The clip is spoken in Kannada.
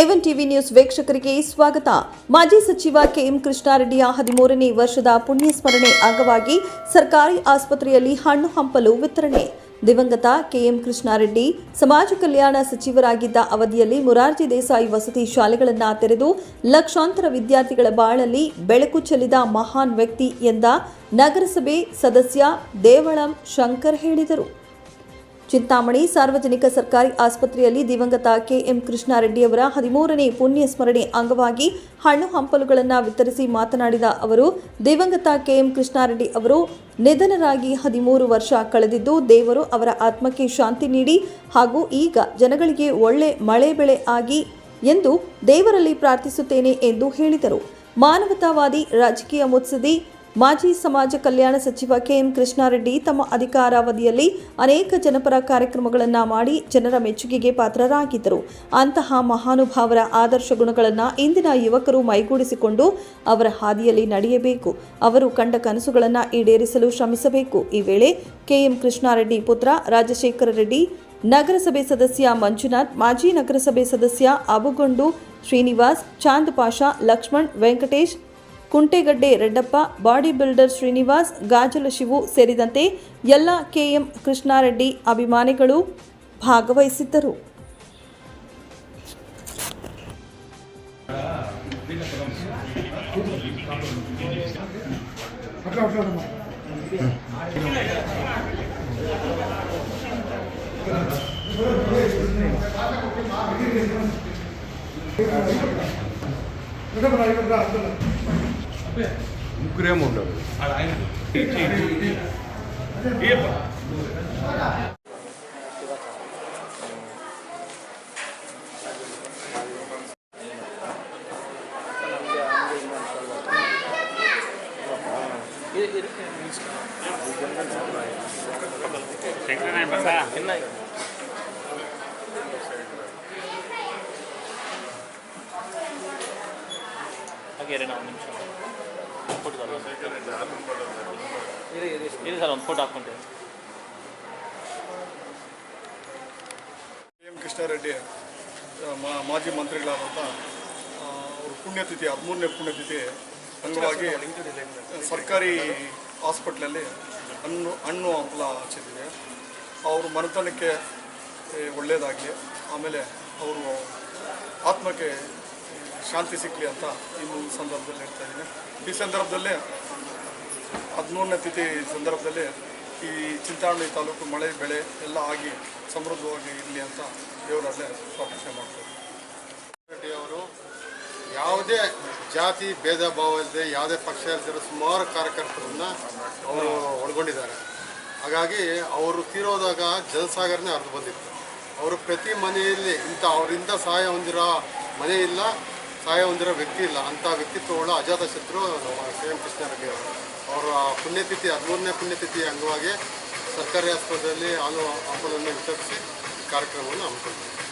ಏವನ್ ಟಿವಿ ನ್ಯೂಸ್ ವೀಕ್ಷಕರಿಗೆ ಸ್ವಾಗತ. ಮಾಜಿ ಸಚಿವ ಕೆಎಂ ಕೃಷ್ಣಾರೆಡ್ಡಿಯ ಹದಿಮೂರನೇ ವರ್ಷದ ಪುಣ್ಯ ಸ್ಮರಣೆ ಅಂಗವಾಗಿ ಸರ್ಕಾರಿ ಆಸ್ಪತ್ರೆಯಲ್ಲಿ ಹಣ್ಣು ಹಂಪಲು ವಿತರಣೆ. ದಿವಂಗತ ಕೆಎಂ ಕೃಷ್ಣಾರೆಡ್ಡಿ ಸಮಾಜ ಕಲ್ಯಾಣ ಸಚಿವರಾಗಿದ್ದ ಅವಧಿಯಲ್ಲಿ ಮೊರಾರ್ಜಿ ದೇಸಾಯಿ ವಸತಿ ಶಾಲೆಗಳನ್ನು ತೆರೆದು ಲಕ್ಷಾಂತರ ವಿದ್ಯಾರ್ಥಿಗಳ ಬಾಳಲ್ಲಿ ಬೆಳಕು ಚೆಲ್ಲಿದ ಮಹಾನ್ ವ್ಯಕ್ತಿ ಎಂದ ನಗರಸಭೆ ಸದಸ್ಯ ದೇವಳಂ ಶಂಕರ್ ಹೇಳಿದರು. ಚಿಂತಾಮಣಿ, ಸಾರ್ವಜನಿಕ ಸರ್ಕಾರಿ ಆಸ್ಪತ್ರೆಯಲ್ಲಿ ದಿವಂಗತ ಕೆಎಂ ಕೃಷ್ಣಾರೆಡ್ಡಿಯವರ ಹದಿಮೂರನೇ ಪುಣ್ಯ ಸ್ಮರಣೆ ಅಂಗವಾಗಿ ಹಣ್ಣು ಹಂಪಲುಗಳನ್ನು ವಿತರಿಸಿ ಮಾತನಾಡಿದ ಅವರು, ದಿವಂಗತ ಕೆಎಂ ಕೃಷ್ಣಾರೆಡ್ಡಿ ಅವರು ನಿಧನರಾಗಿ ಹದಿಮೂರು ವರ್ಷ ಕಳೆದಿದ್ದು ದೇವರು ಅವರ ಆತ್ಮಕ್ಕೆ ಶಾಂತಿ ನೀಡಿ ಹಾಗೂ ಈಗ ಜನಗಳಿಗೆ ಒಳ್ಳೆ ಮಳೆ ಬೆಳೆ ಆಗಿ ಎಂದು ದೇವರಲ್ಲಿ ಪ್ರಾರ್ಥಿಸುತ್ತೇನೆ ಎಂದು ಹೇಳಿದರು. ಮಾನವತಾವಾದಿ ರಾಜಕೀಯ ಮುತ್ಸದಿ ಮಾಜಿ ಸಮಾಜ ಕಲ್ಯಾಣ ಸಚಿವ ಕೆಎಂ ಕೃಷ್ಣಾರೆಡ್ಡಿ ತಮ್ಮ ಅಧಿಕಾರಾವಧಿಯಲ್ಲಿ ಅನೇಕ ಜನಪರ ಕಾರ್ಯಕ್ರಮಗಳನ್ನು ಮಾಡಿ ಜನರ ಮೆಚ್ಚುಗೆಗೆ ಪಾತ್ರರಾಗಿದ್ದರು. ಅಂತಹ ಮಹಾನುಭಾವರ ಆದರ್ಶ ಗುಣಗಳನ್ನು ಇಂದಿನ ಯುವಕರು ಮೈಗೂಡಿಸಿಕೊಂಡು ಅವರ ಹಾದಿಯಲ್ಲಿ ನಡೆಯಬೇಕು. ಅವರು ಕಂಡ ಕನಸುಗಳನ್ನು ಈಡೇರಿಸಲು ಶ್ರಮಿಸಬೇಕು. ಈ ವೇಳೆ ಕೆಎಂ ಕೃಷ್ಣಾರೆಡ್ಡಿ ಪುತ್ರ ರಾಜಶೇಖರ ರೆಡ್ಡಿ, ನಗರಸಭೆ ಸದಸ್ಯ ಮಂಜುನಾಥ್, ಮಾಜಿ ನಗರಸಭೆ ಸದಸ್ಯ ಅಬುಗೊಂಡು ಶ್ರೀನಿವಾಸ್, ಚಾಂದ್ ಪಾಷಾ, ಲಕ್ಷ್ಮಣ್, ವೆಂಕಟೇಶ್ ಕುಂಟೆಗಡ್ಡೆ ರೆಡ್ಡಪ್ಪ ಬಾಡಿ ಬಿಲ್ಡರ್ ಶ್ರೀನಿವಾಸ್ ಗಾಜಲ ಶಿವು ಸೇರಿದಂತೆ ಎಲ್ಲ ಕೆಎಂ ಕೃಷ್ಣಾರೆಡ್ಡಿ ಅಭಿಮಾನಿಗಳು ಭಾಗವಹಿಸಿದ್ದರು. ముగ్గురేమో ఉండరు ಹಾಗೆ ಇರಿ ಒಂದು ನಿಮಿಷ ಇರಿ ಸರ್ ಒಂದು ಫೋಟೋ ಕೃಷ್ಣಾರೆಡ್ಡಿ ಮಾಜಿ ಮಂತ್ರಿಗಳಾದಂಥ ಅವ್ರ ಪುಣ್ಯತಿಥಿ, ಹದಿಮೂರನೇ ಪುಣ್ಯತಿಥಿ ಅಂಗವಾಗಿ ಸರ್ಕಾರಿ ಹಾಸ್ಪಿಟ್ಲಲ್ಲಿ ಹಣ್ಣು ಹಣ್ಣು ಹಂಪಲ ಹಚ್ಚಿದ್ದೀವಿ. ಅವರು ಮನೆತನಕ್ಕೆ ಒಳ್ಳೆಯದಾಗಲಿ ಆಮೇಲೆ ಅವರು ಆತ್ಮಕ್ಕೆ ಶಾಂತಿ ಸಿಕ್ಕಲಿ ಅಂತ ಈ ಒಂದು ಸಂದರ್ಭದಲ್ಲಿ ಹೇಳ್ತಾ ಇದ್ದೀನಿ. ಈ ಸಂದರ್ಭದಲ್ಲಿ ಹದಿಮೂರನೇ ತಿಥಿ ಸಂದರ್ಭದಲ್ಲಿ ಈ ಚಿಂತಾಮಣಿ ತಾಲೂಕು ಮಳೆ, ಬೆಳೆ ಎಲ್ಲ ಆಗಿ ಸಮೃದ್ಧವಾಗಿ ಇರಲಿ ಅಂತ ದೇವರಲ್ಲೇ ಪ್ರಾರ್ಥನೆ ಮಾಡ್ತಾರೆ ರೆಡ್ಡಿ ಅವರು, ಯಾವುದೇ ಜಾತಿ ಭೇದ ಭಾವ ಇಲ್ಲದೆ ಯಾವುದೇ ಪಕ್ಷ ಇಲ್ಲದಿರೋ ಸುಮಾರು ಕಾರ್ಯಕರ್ತರನ್ನ ಅವರು ಒಳಗೊಂಡಿದ್ದಾರೆ. ಹಾಗಾಗಿ ಅವರು ತೀರೋದಾಗ ಜಲಸಾಗರನೇ ಅರ್ಧ ಬಂದಿತ್ತು. ಅವರು ಪ್ರತಿ ಮನೆಯಲ್ಲಿ ಇಂಥ, ಅವರಿಂದ ಸಹಾಯ ಹೊಂದಿರೋ ಮನೆ ಇಲ್ಲ. ಸಹಾಯ ಹೊಂದಿರೋ ವ್ಯಕ್ತಿ ಇಲ್ಲ. ಅಂಥ ವ್ಯಕ್ತಿತ್ವಗಳು ಅಜಾತ ಶತ್ರು ನಮ್ಮ ಸಿ ಎಂ ಕೃಷ್ಣರೆಡ್ಡಿ ಅವರು. ಪುಣ್ಯತಿಥಿ, ಹದಿಮೂರನೇ ಪುಣ್ಯತಿಥಿ ಅಂಗವಾಗಿ ಸರ್ಕಾರಿ ಆಸ್ಪತ್ರೆಯಲ್ಲಿ ಹಾಲು ಹಂಪಲನ್ನು ವಿತರಿಸಿ ಕಾರ್ಯಕ್ರಮವನ್ನು ಹಮ್ಮಿಕೊಂಡಿದ್ದಾರೆ.